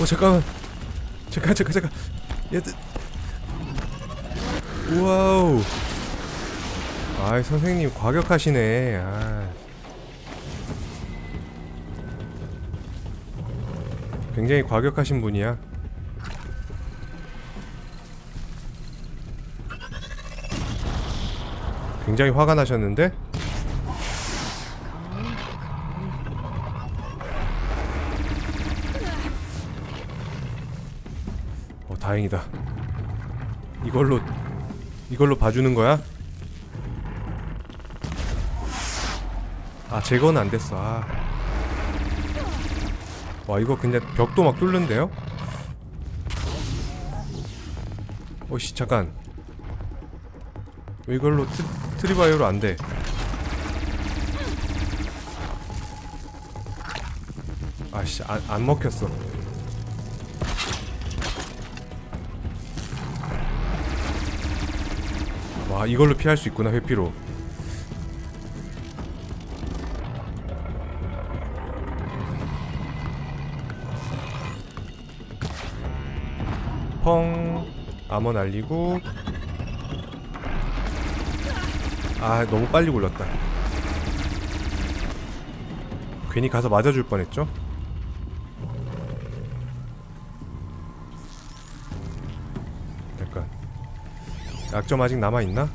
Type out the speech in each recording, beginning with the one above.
오 잠깐만. 잠깐 잠깐 잠깐. 얘들 와우. 아이 선생님 과격하시네. 아. 굉장히 과격하신 분이야. 굉장히 화가 나셨는데 다행이다 이걸로 이걸로 봐주는 거야? 아 제거는 안 됐어 아. 와 이거 그냥 벽도 막 뚫는데요? 어씨 잠깐 왜 이걸로 트, 트리바이어로 안돼 아씨 안, 안 먹혔어 이걸로 피할 수 있구나 회피로. 펑. 암호 날리고. 아 너무 빨리 굴렀다. 괜히 가서 맞아줄 뻔했죠? 약간. 약점 아직 남아있나?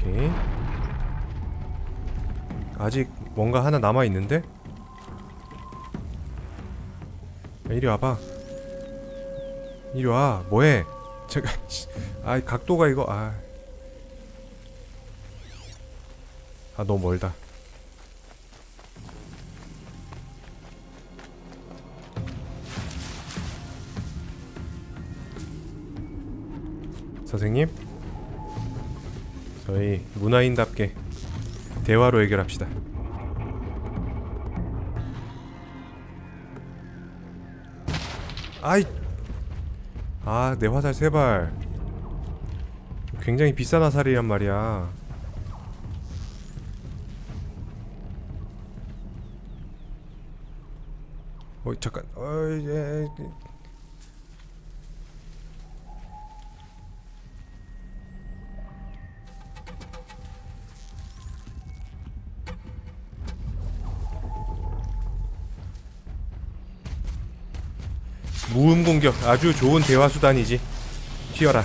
오케이 아직 뭔가 하나 남아있는데? 야, 이리 와봐 이리 와 뭐해 씨. 아 각도가 이거 아. 아 너무 멀다 선생님 저희 문화인답게 대화로 해결합시다. 아이 아 내 화살 세발. 굉장히 비싼 화살이란 말이야. 어 잠깐. 어이 예, 예. 무음 공격 아주 좋은 대화 수단이지. 튀어라.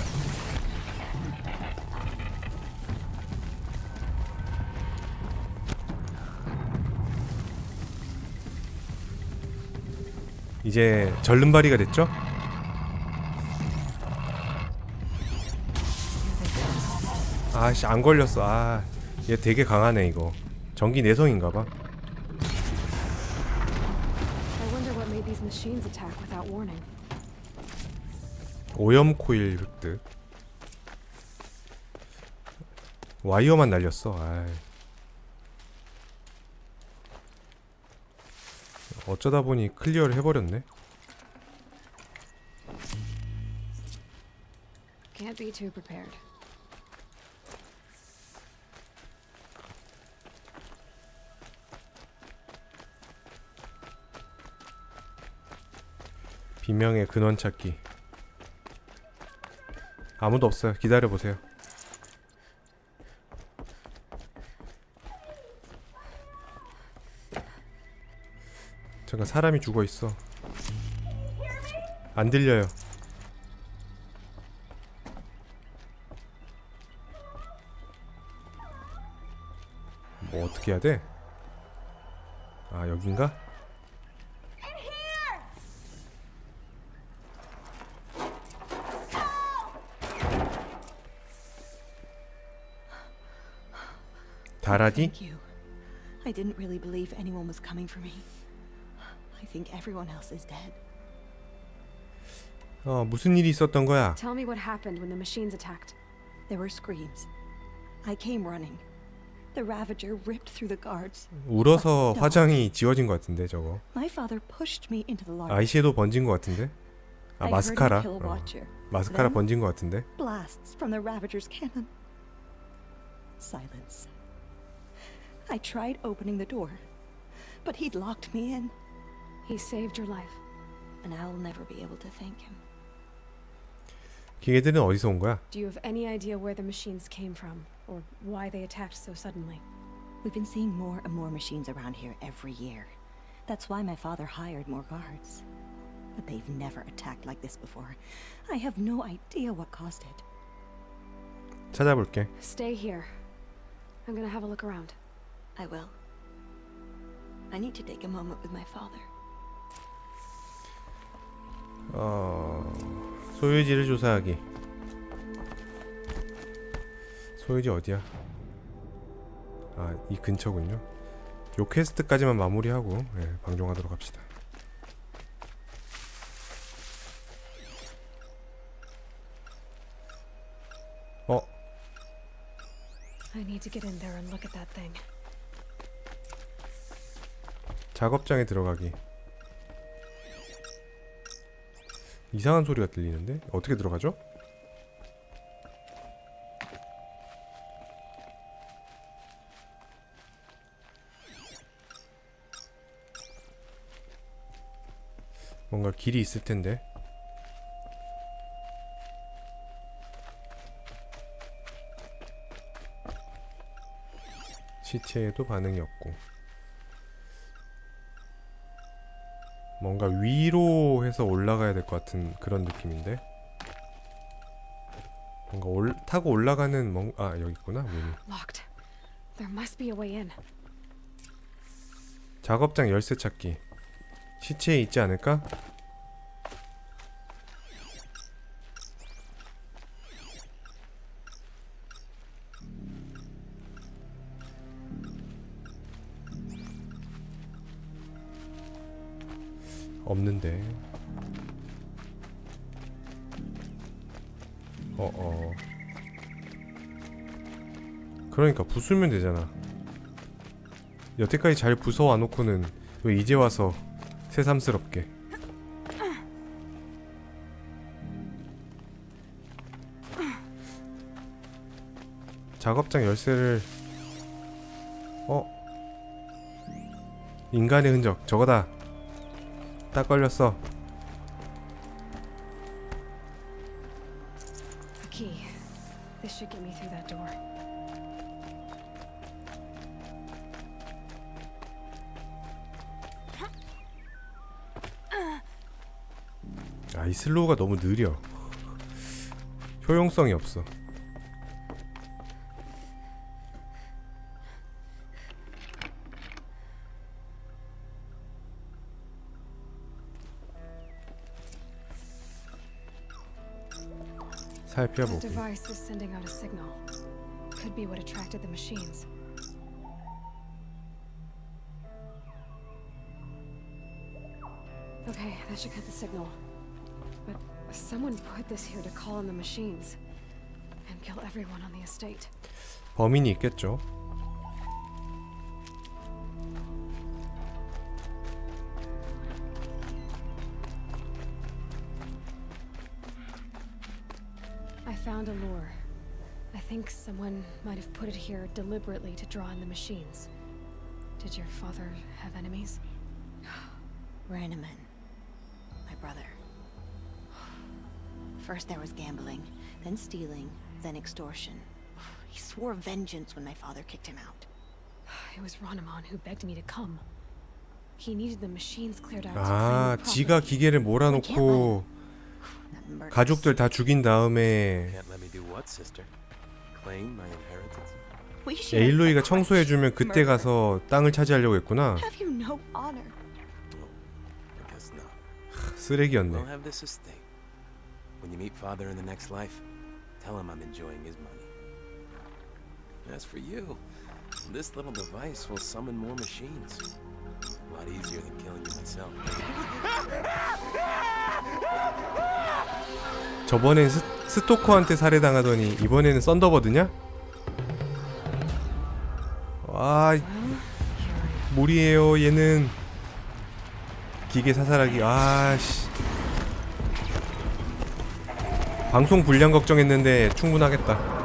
이제 절름발이가 됐죠? 아씨 안 걸렸어. 아 얘 되게 강하네 이거. 전기 내성인가봐 오염 코일 획득 와이어만 날렸어 아이. 어쩌다 보니 클리어를 해버렸네 Can't be too prepared. 비명의 근원 찾기 아무도 없어요 기다려보세요 잠깐 사람이 죽어있어 안 들려요 뭐 어떻게 해야 돼? 아 여긴가? 다라디? Thank you. I didn't really believe anyone was coming for me. I think everyone else is dead. 어 무슨 일이 있었던 거야? Tell me what happened when the machines attacked. There were screams. I came running. The Ravager ripped through the guards. 울어서 화장이 지워진 것 같은데 저거 My father pushed me into the large. 아이섀도우 번진 것 같은데 아 I 마스카라 어. 마스카라 번진 것 같은데 blasts from the Ravager's cannon. Silence. I tried opening the door, but he'd locked me in, He saved your life. and I'll never be able to thank him. 기계들은 어디서 온 거야? Do you have any idea where the machines came from? Or why they attacked so suddenly? We've been seeing more and more machines around here every year. That's why my father hired more guards. But they've never attacked like this before. I have no idea what caused it. 찾아볼게. Stay here. I'm gonna have a look around. I will. I need to take a moment with my father. 어... 소유지를 조사하기. 소유지 어디야? 아, 이 근처군요. 요 퀘스트까지만 마무리하고 예, 방종하도록 합시다. 어, I need to get in there and look at that thing. 작업장에 들어가기. 이상한 소리가 들리는데 어떻게 들어가죠? 뭔가 길이 있을 텐데. 시체에도 반응이 없고. 뭔가 위로 해서 올라가야 될 것 같은 그런 느낌인데 뭔가 올, 타고 올라가는 뭔, 아 여기 있구나 문이 Locked. There must be a way in. 작업장 열쇠 찾기 시체에 있지 않을까? 없는데. 어어. 그러니까 부수면 되잖아. 여태까지 잘 부숴와 놓고는 왜 이제 와서 새삼스럽게? 작업장 열쇠를 어? 인간의 흔적 저거다 딱 걸렸어 A key. This should get me through that door. 아이 슬로우가 너무 느려 효용성이 없어 That 살펴보기 device is sending out a signal. Could be what attracted the machines. Okay, that should cut the signal. But someone put this here to call in the machines and kill everyone on the estate. 범인이 있겠죠 deliberately to draw in the machines. Did your father have enemies? Ranneman. My brother. First there was gambling, then stealing, then extortion. He swore vengeance when my father kicked him out. It was Ronaman who begged me to come. He needed the machines cleared out to 아 claim the 지가 property. 기계를 몰아놓고 That murderous- 가족들 다 죽인 다음에 Can't let me do what, sister? Claim my inheritance? 에일로이가. 청소해주면 그때. 가서 땅을 차지하려고 했구나 Have you no honor? I guess not. 쓰레기였네 I'll have this estate. When you meet father in the next life, tell him I'm enjoying his money. As for you, this little device will summon more machines. A lot easier than killing you myself. 저번엔 스, 스토커한테 살해당하더니 이번에는 썬더버드냐? 아 몰이에요. 얘는 기계 사살하기. 아씨. 방송 불량 걱정했는데 충분하겠다.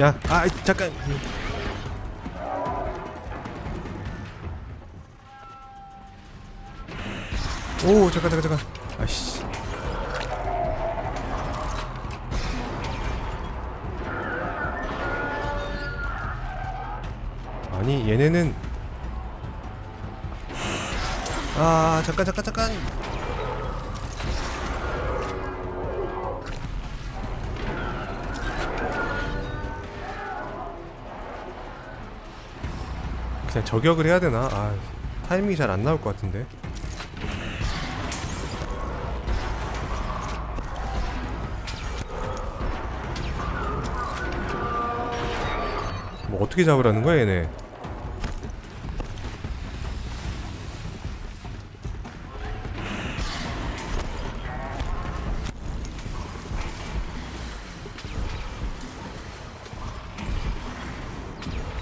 야아 잠깐. 오, 잠깐, 잠깐, 잠깐. 아이씨. 아니, 얘네는 아, 잠깐, 잠깐, 잠깐. 그냥 저격을 해야 되나? 아, 타이밍이 잘 안 나올 것 같은데. 어떻게 잡으라는 거야, 얘네?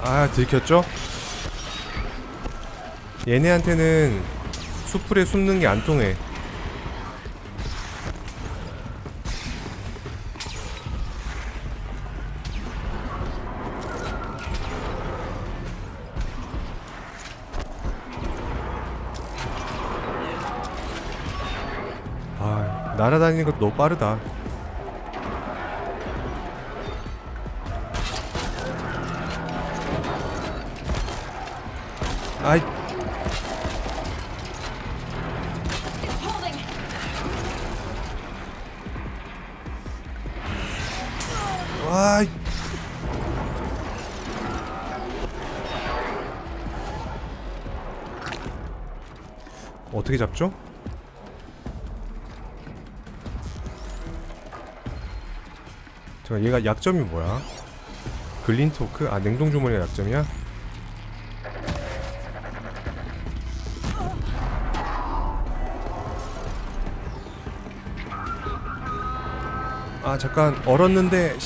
아, 들켰죠? 얘네한테는 수풀에 숨는 게 안 통해. 아, 날아다니는 것도 너무 빠르다. 아이. 와. 이- 어떻게 잡죠? 잠깐 얘가 약점이 뭐야? 글린토크? 아 냉동 주머니가 약점이야? 아 잠깐 얼었는데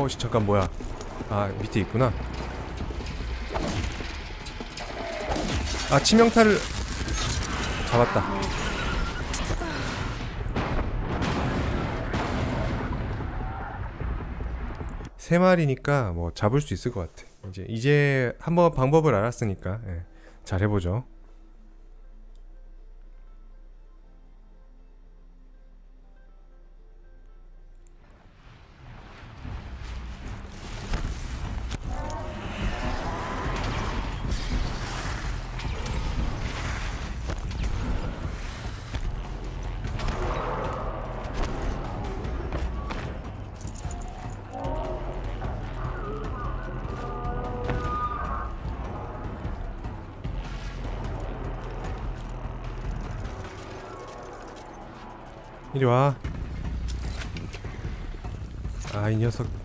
어 씨, 잠깐 뭐야 아 밑에 있구나 아 치명타를 잡았다 세 마리니까 뭐 잡을 수 있을 것 같아. 이제 이제 한번 방법을 알았으니까 예, 잘 해보죠. 이리 와. 아 이 녀석.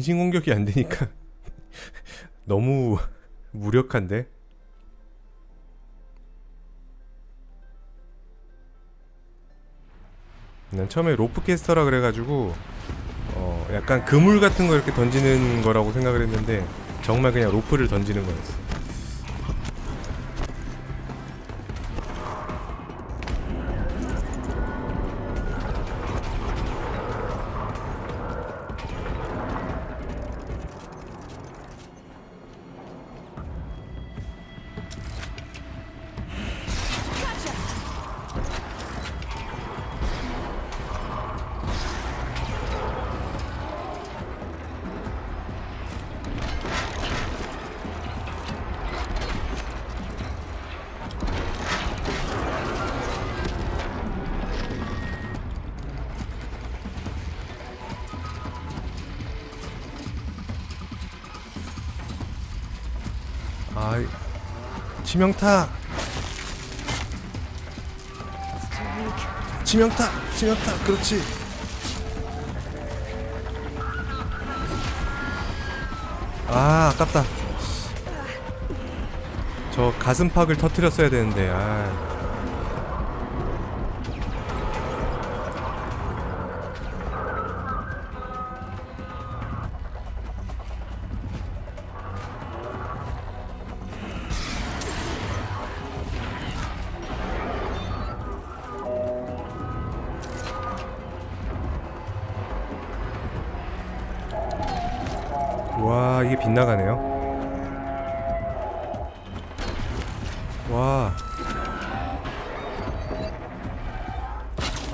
은신 공격이 안 되니까 너무 무력한데. 난 처음에 로프 캐스터라 그래가지고 어 약간 그물 같은 거 이렇게 던지는 거라고 생각을 했는데 정말 그냥 로프를 던지는 거였어. 아 치명타. 치명타 치명타 그렇지. 아 아깝다. 저 가슴팍을 터트렸어야 되는데 아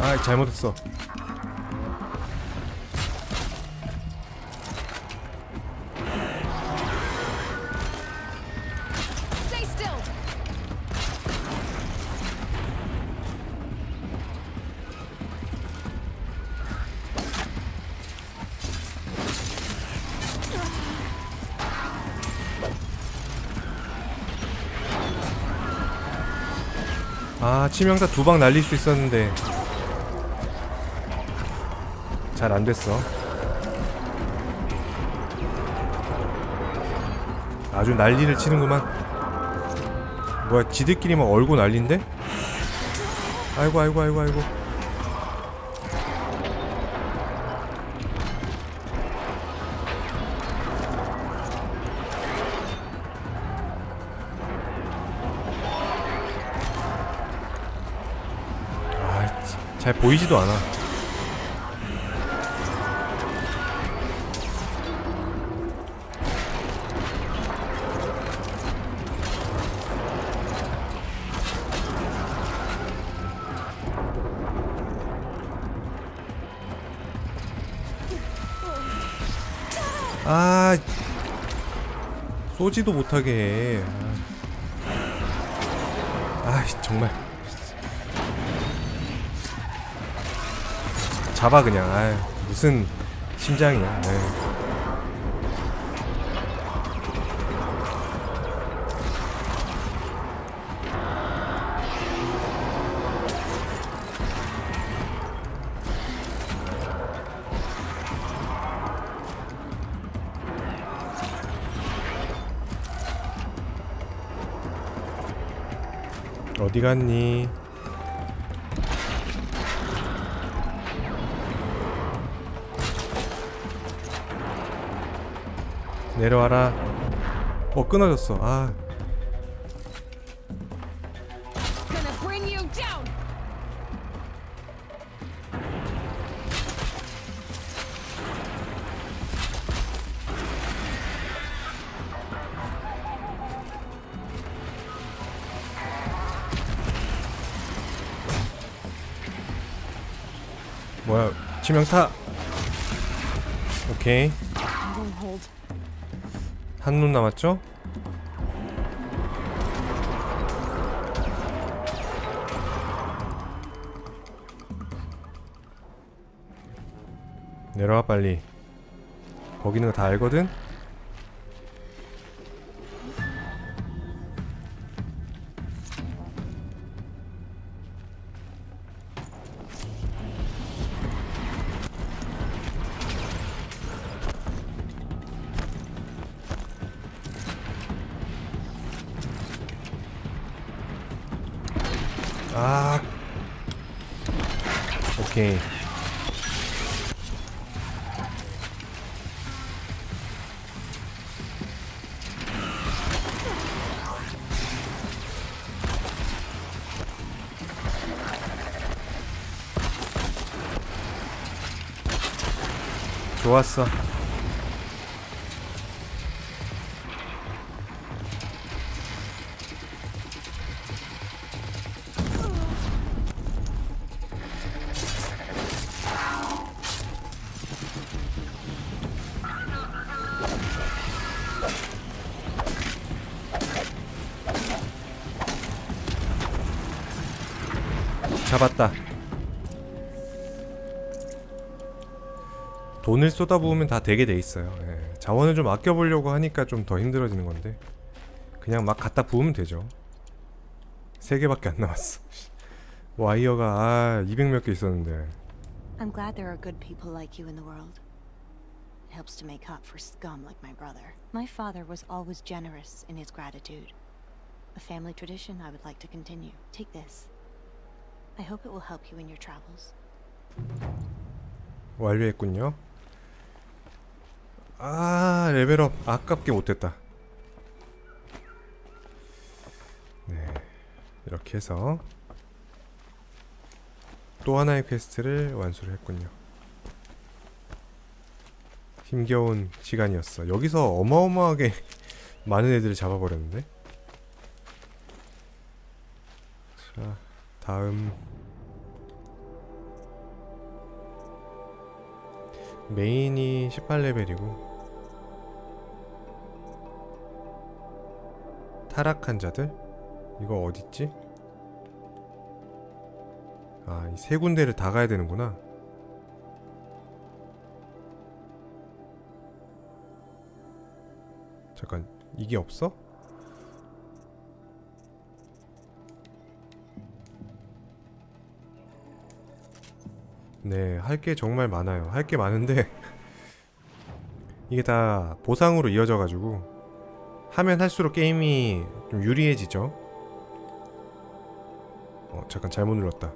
아, 잘못했어. 아, 치명타 두 방 날릴 수 있었는데 잘 안 됐어. 아주 난리를 치는구만. 뭐야, 지들끼리 막 얼고 난린데? 아이고, 아이고, 아이고, 아이고. 아, 지- 잘 보이지도 않아. 아, 쏘지도 못하게 해. 아, 아 정말. 잡아 그냥. 아 무슨 심장이야. 네. 아 어디 갔니? 내려와라. 어 끊어졌어. 아 치명타. 오케이 I'm going hold. 한눈 남았죠? 내려와 빨리. 거기 있는 거다 알거든? 좋았어. 잡았다. 돈을 쏟아부으면 다 되게 돼 있어요. 예. 자원을 좀 아껴보려고 하니까 좀 더 힘들어지는 건데 그냥 막 갖다 부으면 되죠. 세 개밖에 안 남았어. 와이어가 아 200몇 개 있었는데. I'm glad there are good people like you in the world. It helps to make up for scum like my brother. My father was always generous in his gratitude. A family tradition I would like to continue. Take this. I hope it will help you in your travels. 완료했군요. 아 레벨업 아깝게 못했다. 네 이렇게 해서 또 하나의 퀘스트를 완수를 했군요. 힘겨운 시간이었어. 여기서 어마어마하게 많은 애들을 잡아버렸는데. 자 다음 메인이 18레벨이고 타락한 자들? 이거 어딨지? 아, 이 세 군데를 다 가야 되는구나. 잠깐, 이게 없어? 네, 할 게 정말 많아요. 할 게 많은데 이게 다 보상으로 이어져 가지고 하면 할수록 게임이 좀 유리해지죠. 어, 잠깐 잘못 눌렀다.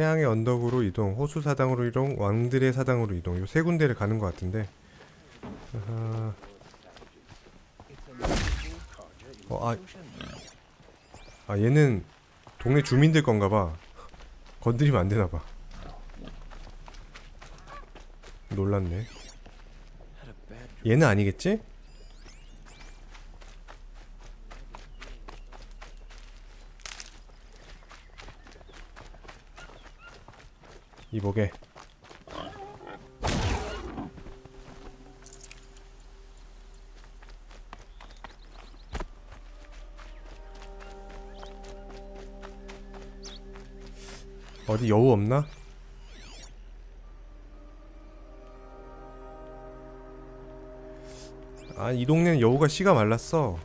태양의 언덕으로 이동, 호수 사당으로 이동, 왕들의 사당으로 이동. 요세 군데를 가는 것 같은데. 어, 아, 아 얘는 동네 주민들 건가 봐. 건드리면 안 되나 봐. 놀랐네. 얘는 아니겠지? 이보게. 어디 여우 없나? 아, 이 동네는 여우가 씨가 말랐어.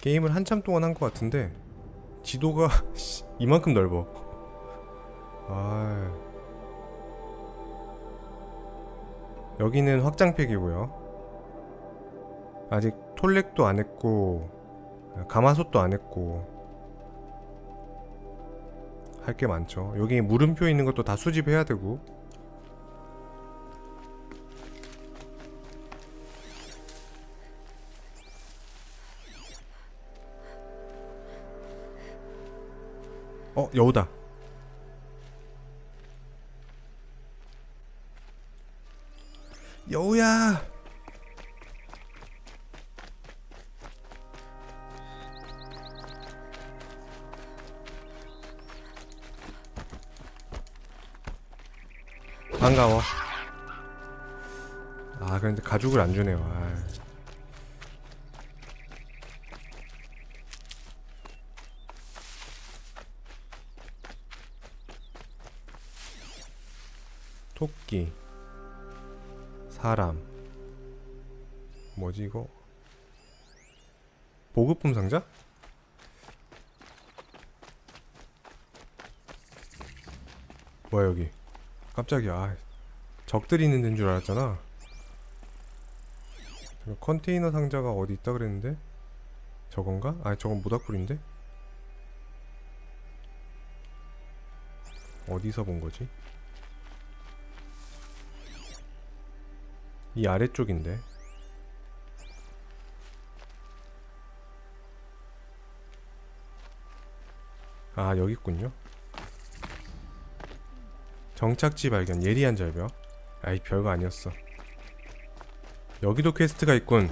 게임을 한참 동안 한 것 같은데 지도가 씨, 이만큼 넓어. 아. 여기는 확장팩이고요. 아직 톨렉도 안 했고 가마솥도 안 했고 할 게 많죠. 여기 물음표 있는 것도 다 수집해야 되고. 어, 여우다. 여우야. 반가워. 아, 근데 가죽을 안 주네요. 아. 토끼. 사람. 뭐지 이거? 보급품 상자? 뭐야 여기? 깜짝이야. 아, 적들이 있는 데인 줄 알았잖아. 컨테이너 상자가 어디 있다 그랬는데? 저건가? 아니 저건 모닥불인데? 어디서 본 거지? 이 아래쪽인데. 아 여기 있군요. 정착지 발견 예리한 절벽. 아이 별거 아니었어. 여기도 퀘스트가 있군.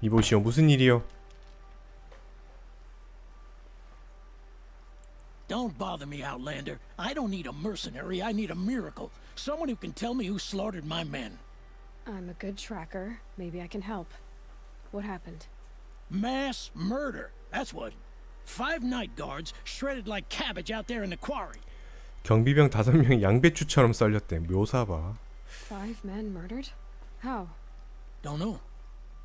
이보시오 무슨 일이요? bother me, Outlander. I don't need a mercenary. I need a miracle. Someone who can tell me who slaughtered my men. I'm a good tracker. Maybe I can help. What happened? Mass murder. That's what. Five night guards shredded like cabbage out there in the quarry. 경비병 다섯 명이 양배추처럼 썰렸대. 묘사 봐. Five men murdered? How? Don't know.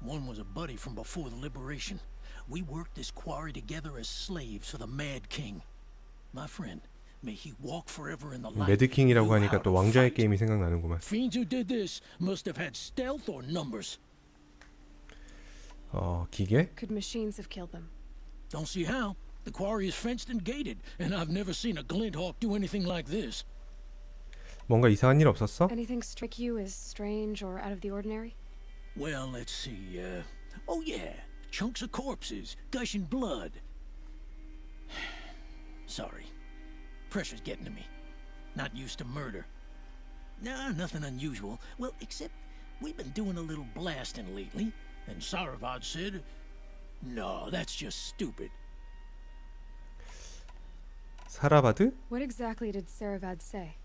One was a buddy from before the liberation. We worked this quarry together as slaves for the Mad King. My friend, may he walk forever in the light. 매드킹이라고 knew 하니까 how 또 to 왕좌의 fight. 게임이 생각나는구만. Fiends who did this must have had stealth or numbers. 어 기계? Could machines have killed them? Don't see how. The quarry is fenced and gated, and I've never seen a Glinthawk do anything like this. 뭔가 이상한 일 없었어? Anything strike you as strange or out of the ordinary? Well, let's see. Uh, oh yeah, chunks of corpses, gushing blood. Sorry. Pressure's getting to me. Not used to murder. Nah, nothing unusual. Well, except we've been doing a little blasting lately, and Saravad said, No, that's just stupid. Saravad? What exactly did Saravad say?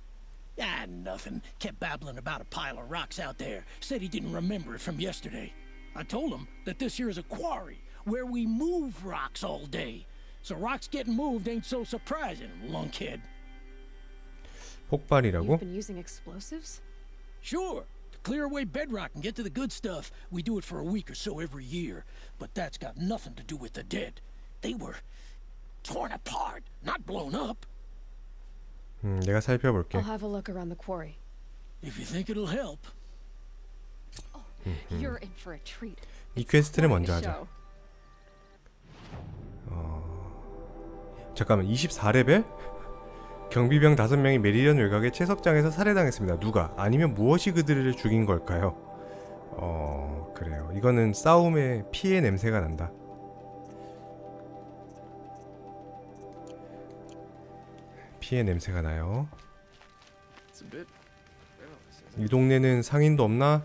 Ah, nothing. Kept babbling about a pile of rocks out there. Said he didn't remember it from yesterday. I told him that this here's a quarry where we move rocks all day. So rocks getting moved ain't so surprising, lunkhead. 폭발이라고? You've been using explosives? Sure, to clear away bedrock and get to the good stuff, we do it for a week or so every year. But that's got nothing to do with the dead. They were torn apart, not blown up. 음, 내가 살펴볼게. I'll have a look around the quarry. If you think it'll help. You're in for a treat. 이 퀘스트를 Quite 먼저 a 하자. 잠깐만 24레벨? 경비병 5명이 메리련 외곽의 채석장에서 살해당했습니다. 누가? 아니면 무엇이 그들을 죽인 걸까요? 어... 그래요. 이거는 싸움의 피해 냄새가 난다. 피해 냄새가 나요. 이 동네는 상인도 없나?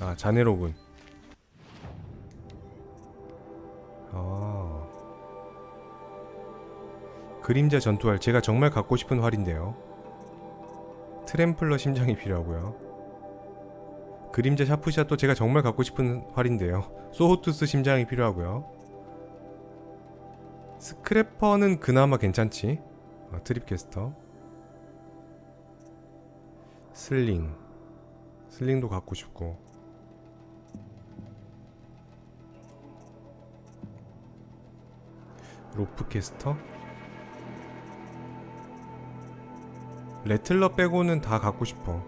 아 자네로군. 아 그림자 전투활 제가 정말 갖고 싶은 활인데요. 트램플러 심장이 필요하고요. 그림자 샤프샷도 제가 정말 갖고 싶은 활인데요. 소호투스 심장이 필요하고요. 스크래퍼는 그나마 괜찮지. 아, 트립캐스터. 슬링 슬링도 갖고 싶고 로프캐스터? 레틀러 빼고는 다 갖고 싶어